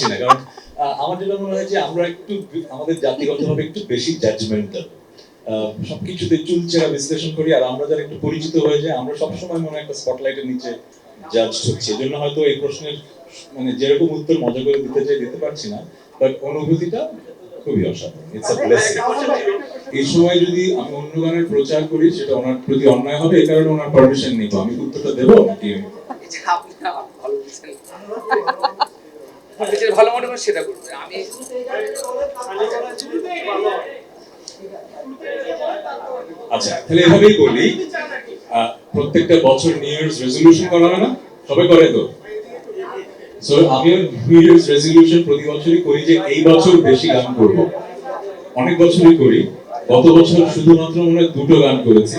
পারছি না। কারণ আমার যেটা মনে হয় যে আমরা একটু আমাদের জাতিগতভাবে একটু বেশি জাজমেন্টাল সবকিছুতে চুলচেরা বিশ্লেষণ করি আর আমরা যারা একটু পরিচিত হয়ে যায় আমরা সবসময় মনে একটা স্পটলাইটের নিচে জাজ হচ্ছি। এজন্য হয়তো এই প্রশ্নের মানে যেরকম উত্তর মজা করে দিতে চাই, দিতে পারছি না। বাট অনুভূতিটা খুবই অসাধারণ। ইটস এই সময় যদি আমি অন্য গানের প্রচার করি, সেটা ওনার প্রতি অন্যায় হবে এই কারণে ওনার পারমিশন নিব আমি উত্তরটা দেবো নাকি? যেটা ভালো মনে সেটা করবেন। আমি আচ্ছা তাহলে এভাবেই প্রত্যেকটা বছর নিউ ইয়ার্স রেজলিউশন করা না? সবাই করে তো? সো আমিও নিউ ইয়ার্স রেজলিউশন প্রতি বছরই করি যে এই বছর বেশি গান করব। অনেক বছরই করি। গত বছর শুধুমাত্র মনে দুটো গান করেছি।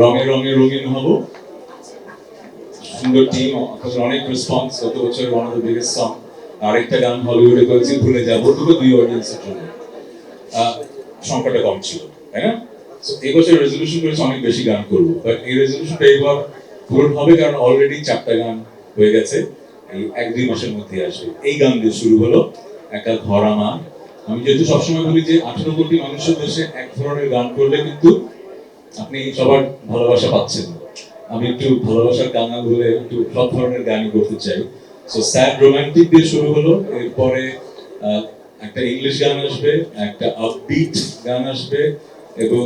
রঙে রঙে রঙিন হব। সুন্দর টিম অনেক রেসপন্স গত বছর one of the biggest song আরেকটা গান হলিউডে করেছি ভুলে যাব দুটো দুই অডিয়েন্সের জন্য। সংখ্যাটা কম ছিল তাই না? So, এই বছর রেজলিউশন করেছি অনেক বেশি গান করব। বাট এই রেজলিউশনটা এইবার পূরণ হবে কারণ অলরেডি চারটা গান হয়ে গেছে এই এক দুই মাসের মধ্যে এই গান দিয়ে শুরু হলো একটা আমি যেহেতু সবসময় বলি যে আঠারো কোটি মানুষের দেশে এক ধরনের গান করলে কিন্তু আপনি সবার ভালোবাসা পাচ্ছেন আমি একটু ভালোবাসার গানা বলে একটু সব ধরনের গানই করতে চাই। সো স্যাড রোমান্টিক দিয়ে শুরু হলো। এরপরে একটা ইংলিশ গান আসবে একটা আপবিট গান আসবে এবং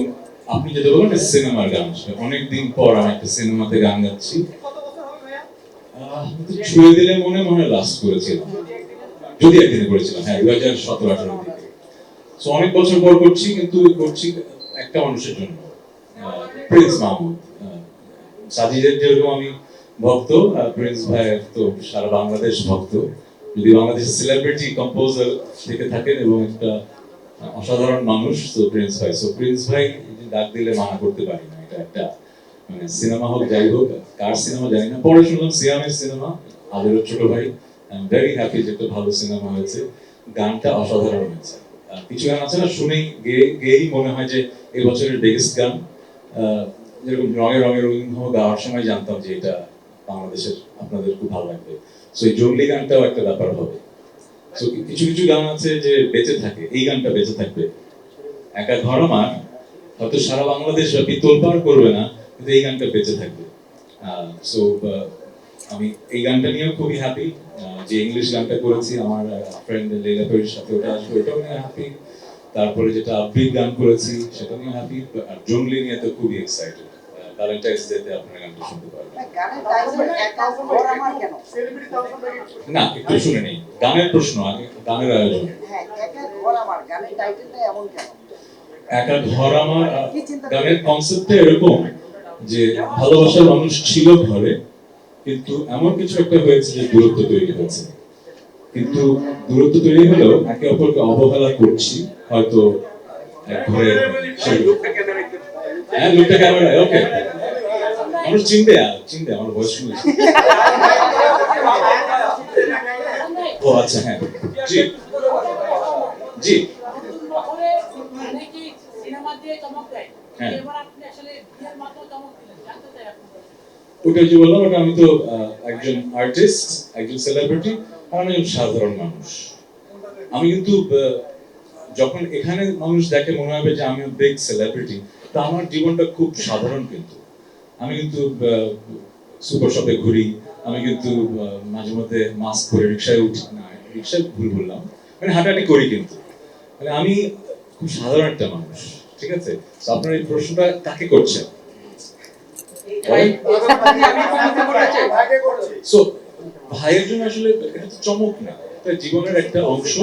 আপনি যেটা বলেন সিনেমার গান আসবে। অনেকদিন পর আমি একটা সিনেমাতে গান গাচ্ছি। ছুঁয়ে দিলে মনে মনে লাস্ট করেছিলাম। যদি একদিনে করেছিলাম হ্যাঁ দু হাজার সতেরো আঠারো দিকে সো অনেক বছর পর করছি কিন্তু করছি একটা মানুষের জন্য। প্রিন্স মাহমুদ সাজিদের যেরকম আমি ভক্ত আহ, প্রিন্স ভাইয়ের তো সারা বাংলাদেশ ভক্ত। যদি বাংলাদেশের সেলিব্রিটি কম্পোজার থেকে থাকেন এবং একটা অসাধারণ মানুষ তো প্রিন্স ভাই। সো প্রিন্স ভাই ডাক দিলে মানা করতে পারি না। এটা একটা মানে সিনেমা হোক যাই হোক কার সিনেমা জানি না। পরে শুনলাম সিয়ামের সিনেমা আদেরও ছোট ভাই। আই এম ভেরি হ্যাপি যে একটা ভালো সিনেমা হয়েছে। গানটা অসাধারণ হয়েছে। কিছু গান আছে না শুনেই গেয়ে গেয়েই মনে হয় যে এই বছরের বিগেস্ট গান যেরকম রঙে রঙে হব গাওয়ার সময় জানতাম যে এটা বাংলাদেশের আপনাদের খুব ভালো লাগবে। সো এই জঙ্গলি গানটাও একটা ব্যাপার হবে। সো কিছু কিছু গান আছে যে বেঁচে থাকে, এই গানটা বেঁচে থাকবে। একা ঘর আমার, হয়তো সারা বাংলাদেশ ব্যাপী তোলপাড় করবে না, কিন্তু এই গানটা বেঁচে থাকবে। সো আমি এই গানটা নিয়েও খুবই হ্যাপি যে ইংলিশ গানটা করেছি, আমার ফ্রেন্ড লীলা পেরির সাথে ওটা আসবে, ওটাও নিয়ে হ্যাপি তারপরে যেটা আবৃত গান করেছি, সেটা নিয়ে হ্যাপি আর জঙ্গলি নিয়ে তো খুবই এক্সাইটেড ভ্যালেন্টাইন্স ডেতে আপনারা গানটা শুনতে পারবেন। না একটু শুনে নেই গানের প্রশ্ন আগে গানের আয়োজন। হ্যাঁ একা ঘর আমার গানের কনসেপ্টটা এরকম যে ভালোবাসার মানুষ ছিল ঘরে কিন্তু এমন কিছু একটা হয়েছে যে দূরত্ব তৈরি হয়েছে। কিন্তু দূরত্ব তৈরি হলেও একে অপরকে অবহেলা করছি হয়তো এক ঘরে হ্যাঁ লোকটা ক্যামেরায় ওকে ও আচ্ছা হ্যাঁ জি জি হ্যাঁ। ওটা যে বললাম ওটা আমি তো একজন আর্টিস্ট একজন সেলিব্রিটি আর আমি একজন সাধারণ মানুষ। আমি কিন্তু যখন এখানে মানুষ দেখে মনে হবে যে আমি বিগ সেলিব্রিটি তা আমার জীবনটা খুব সাধারণ কিন্তু। আমি কিন্তু সুপার শপে ঘুরি। আমি কিন্তু মাঝে মধ্যে মাস্ক পরে রিক্সায় উঠি। না রিক্সায় ভুল বললাম। মানে হাঁটাহাঁটি করি কিন্তু। মানে আমি খুব সাধারণ একটা মানুষ ঠিক আছে? তো আপনার এই প্রশ্নটা কাকে করছেন সো ভাইয়ের জন্য আসলে এটা তো চমক না। এটা জীবনের একটা অংশ।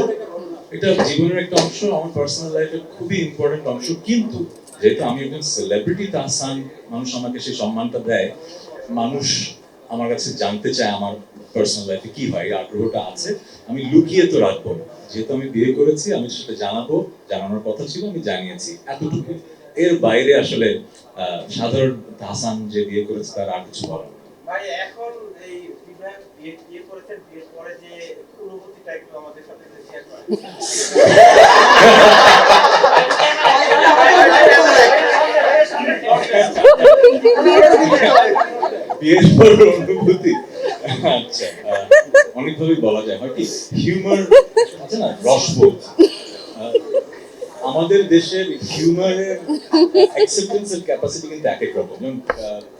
এটা জীবনের একটা অংশ আমার পার্সোনাল লাইফের খুবই ইম্পর্টেন্ট অংশ। কিন্তু যেহেতু আমি একজন সেলিব্রিটি তাহসান মানুষ আমাকে সেই সম্মানটা দেয় মানুষ আমার কাছে জানতে চায় আমার পার্সোনাল লাইফে কি হয় আগ্রহটা আছে আমি লুকিয়ে তো রাখব যেহেতু আমি বিয়ে করেছি আমি সেটা জানাব জানানোর কথা ছিল আমি জানিয়েছি এতটুকু। এর বাইরে আসলে আহ, সাধারণ হাসান যে বিয়ে করেছে তার আর কিছু বলার ভাই এখন এই বিয়ে করেছেন বিয়ের পরে যে অনুভূতিটা একটু আমাদের সাথে শেয়ার করেন। আচ্ছা অনেকভাবেই বলা যায়। হয়তো কি? হিউমার আছে না? আমাদের দেশের হিউমারের অ্যাকসেপ্টেন্সের ক্যাপাসিটি কিন্তু এক এক রকম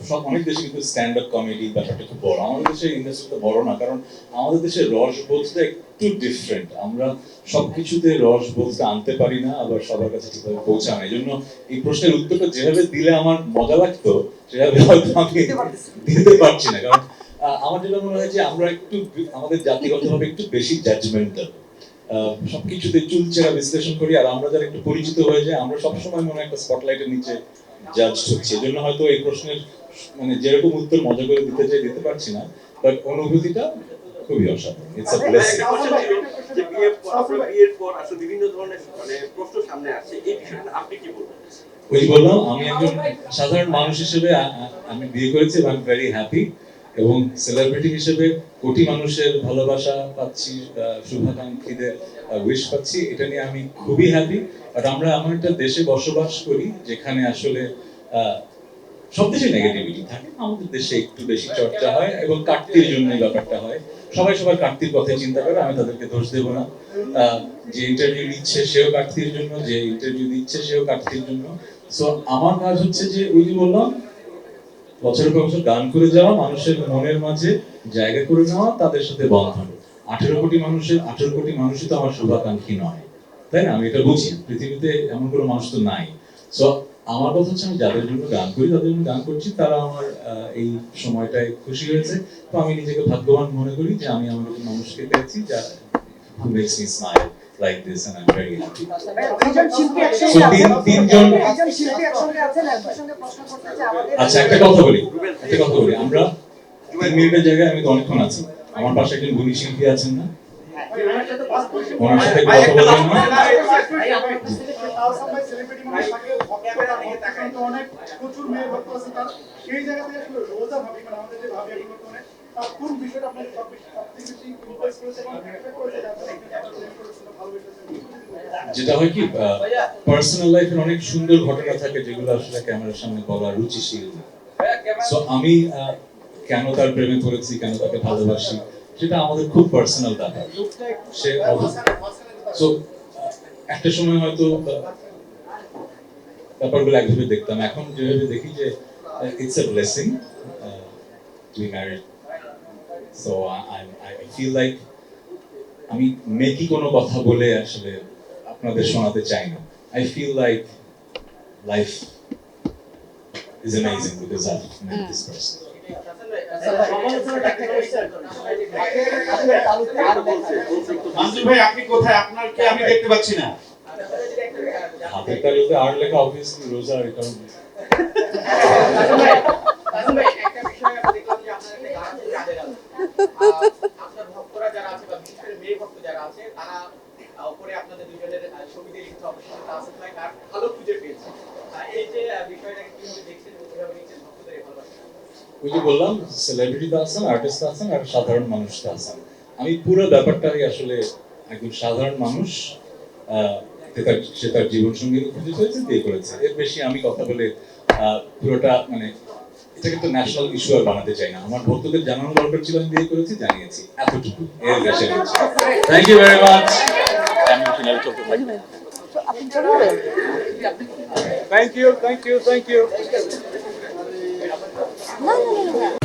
সব, অনেক দেশে কিন্তু স্ট্যান্ড আপ কমেডি ব্যাপারটা খুব বড়। আমাদের দেশের ইন্ডাস্ট্রিটা বড় না, কারণ আমাদের দেশের রসবোধটা একটু ডিফারেন্ট আমরা সবকিছুতে রসবোধটা আনতে পারি না, আবার সবার কাছে ঠিকভাবে পৌঁছায় না। এই জন্য এই প্রশ্নের উত্তরটা যেভাবে দিলে আমার মজা লাগতো সেভাবে হয়তো আমি দিতে পারছি না। কারণ আমার যেটা মনে হয় যে আমরা একটু আমাদের জাতিগতভাবে একটু বেশি জাজমেন্টাল সবকিছুতে চুলচেরা বিশ্লেষণ করি আর আমরা যারা একটু পরিচিত হয়ে যাই আমরা সবসময় মনে একটা স্পটলাইটের নিচে জাজ হচ্ছে। হয়তো এই প্রশ্নের মানে যেরকম উত্তর মজা করে দিতে চাই দিতে পারছি না। বাট অনুভূতিটা খুবই অসাধারণ। ইটস আ ব্লেসিং বিয়ের পর আসলে বিভিন্ন ধরনের মানে প্রশ্ন সামনে এই বিষয়টা আপনি কি বলবেন? ওই বললাম আমি একজন সাধারণ মানুষ হিসেবে আমি বিয়ে করেছি এবং ভেরি হ্যাপি এবং সেলিব্রিটি হিসেবে কোটি মানুষের ভালোবাসা পাচ্ছি শুভাকাঙ্ক্ষীদের উইশ পাচ্ছি। এটা নিয়ে আমি খুবই হ্যাপি বাট আমরা এমন একটা দেশে বসবাস করি যেখানে আসলে সব দেশে নেগেটিভিটি থাকে। আমাদের দেশে একটু বেশি চর্চা হয় এবং কাটতির জন্য ব্যাপারটা হয়। সবাই সবার কাটতির কথা চিন্তা করে, আমি তাদেরকে দোষ দেবো না। যে ইন্টারভিউ নিচ্ছে সেও কাটতির জন্য, যে ইন্টারভিউ দিচ্ছে সেও কাটতির জন্য। সো আমার কাজ হচ্ছে যে ওই যে বললাম বছর গান করে যাওয়া, মানুষের মনের মাঝে জায়গা করে নেওয়া, তাদের সাথে আঠেরো কোটি মানুষের, আঠেরো কোটি মানুষই তো আমার শুভাকাঙ্ক্ষী নয়। তাই না? আমি এটা বুঝি। পৃথিবীতে এমন কোনো মানুষ তো নাই। সো আমার কথা হচ্ছে আমি যাদের জন্য গান করি, তাদের জন্য গান করছি, তারা আমার এই সময়টায় খুশি হয়েছে। তো আমি নিজেকে ভাগ্যবান মনে করি যে আমি আমার মানুষকে পেয়েছি, যা makes me smile like this and I'm very happy. So। তিন- তিনজন- আচ্ছা একটা কথা বলি একটা কথা বলি। আমরা তিন মিনিটের জায়গায় আমি তো অনেকক্ষণ আছি। আমার পাশে একজন গুণী শিল্পী আছেন না? ওনার সাথে কথা বলবেন না। প্রচুর মেয়ে ভক্ত আছে তার। সেই জায়গা থেকে রোজা ভাবি মানে আমাদের যে ভাবি যেটা হয় কি পার্সোনাল লাইফের অনেক সুন্দর ঘটনা থাকে যেগুলো আসলে ক্যামেরার সামনে বলা রুচিশীল সো আমি কেন তার প্রেমে পড়েছি, কেন তাকে ভালোবাসি, সেটা আমাদের খুব পার্সোনাল ব্যাপার। সে সো একটা সময় হয়তো ব্যাপারগুলো একভাবে দেখতাম। এখন যেভাবে দেখি যে it's a blessing to married so I feel like আমি মেকি কোনো কথা বলে আসলে আপনাদের শোনাতে চাই না। I feel like life is amazing because I met this person সমালোচনার একটা question। মঞ্জু ভাই আপনি কোথায়? আপনাকে আমি দেখতে পাচ্ছি না। হাতের তালুতে আর লেখা অবভিয়াসলি রোজা এটা ওই যে বললাম সেলিব্রিটি আছেন আর্টিস্ট আছেন, আর সাধারণ মানুষ তো আছেন। আমি পুরো ব্যাপারটাই আসলে একজন সাধারণ মানুষ সে তার জীবন সঙ্গী খুঁজে পেয়েছে বিয়ে করেছে। এর বেশি আমি কথা বলে পুরোটা মানে এটাকে তো ন্যাশনাল ইস্যু আর বানাতে চাই না। আমার ভক্তদের জানানো দরকার ছিল আমি বিয়ে করেছি জানিয়েছি। এতটুকু। এর বেশি thank you very much thank you thank you thank you না না না না